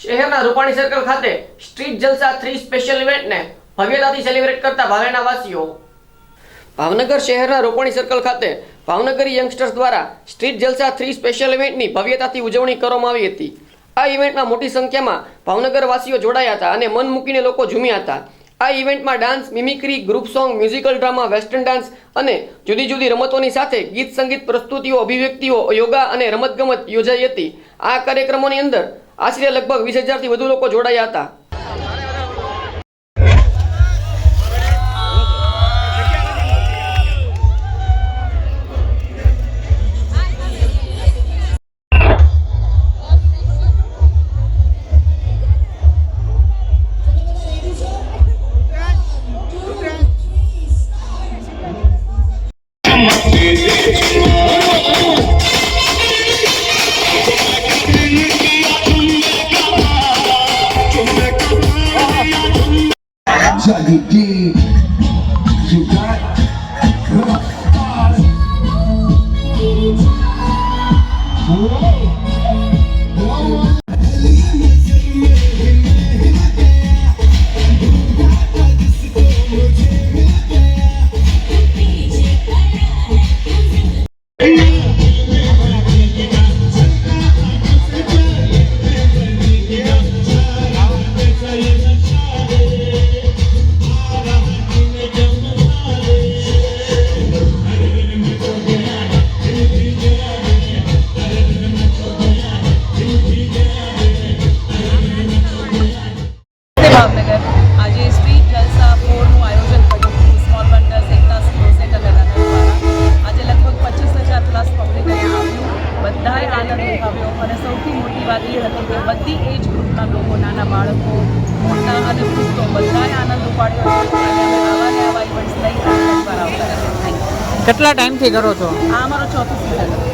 શહેરના રૂપાણી સર્કલ ખાતે street Jalsa three special ઇવેન્ટને ભવ્યતાથી સેલિબ્રેટ કરતા ભાવેના વાસીઓ ભાવનગર શહેરના રૂપાણી સર્કલ ખાતે ભાવનગરી યંગસ્ટર્સ દ્વારા સ્ટ્રીટ જલસા થ્રી સ્પેશિયલ ઇવેન્ટની ભવ્યતાથી ઉજવણી કરવામાં આવી હતી. આ ઇવેન્ટમાં મોટી સંખ્યામાં ભાવનગર વાસીઓ જોડાયા હતા અને મન મૂકીને લોકો ઝૂમ્યા હતા. આ ઇવેન્ટમાં dance, mimicry, group song, musical drama, western dance અને જુદી જુદી રમતોની સાથે ગીત સંગીત પ્રસ્તુતિઓ, અભિવ્યક્તિઓ, યોગા અને રમતગમત યોજાઈ હતી. આ કાર્યક્રમોની અંદર આશરે લગભગ વીસ હજારથી વધુ લોકો જોડાયા હતા. Juggy So you did. You got good. Whoa. Whoa. Bhavnagar આજે સ્ટ્રીટ જલસા ફોરનું આયોજન કર્યું. હતું સ્મોલ વન્ડર્સ એકતા સ્પોર્ટ અને રનર દ્વારા. આજે લગભગ પચીસ હજાર પ્લસ પબ્લિક અહીંયા આવ્યું. બધાએ આનંદ ઉઠાવ્યો. અને સૌથી મોટી વાત એ હતી કે બધી એજ ગ્રુપના લોકો નાના બાળકો મોટા અને વૃદ્ધો બધાએ આનંદ ઉપાડ્યો અને અમે આવા ને આવા ઇવેન્ટ્સ લઈ કેટલા ટાઈમથી કરો છો? આ અમારો ચોથો સિઝન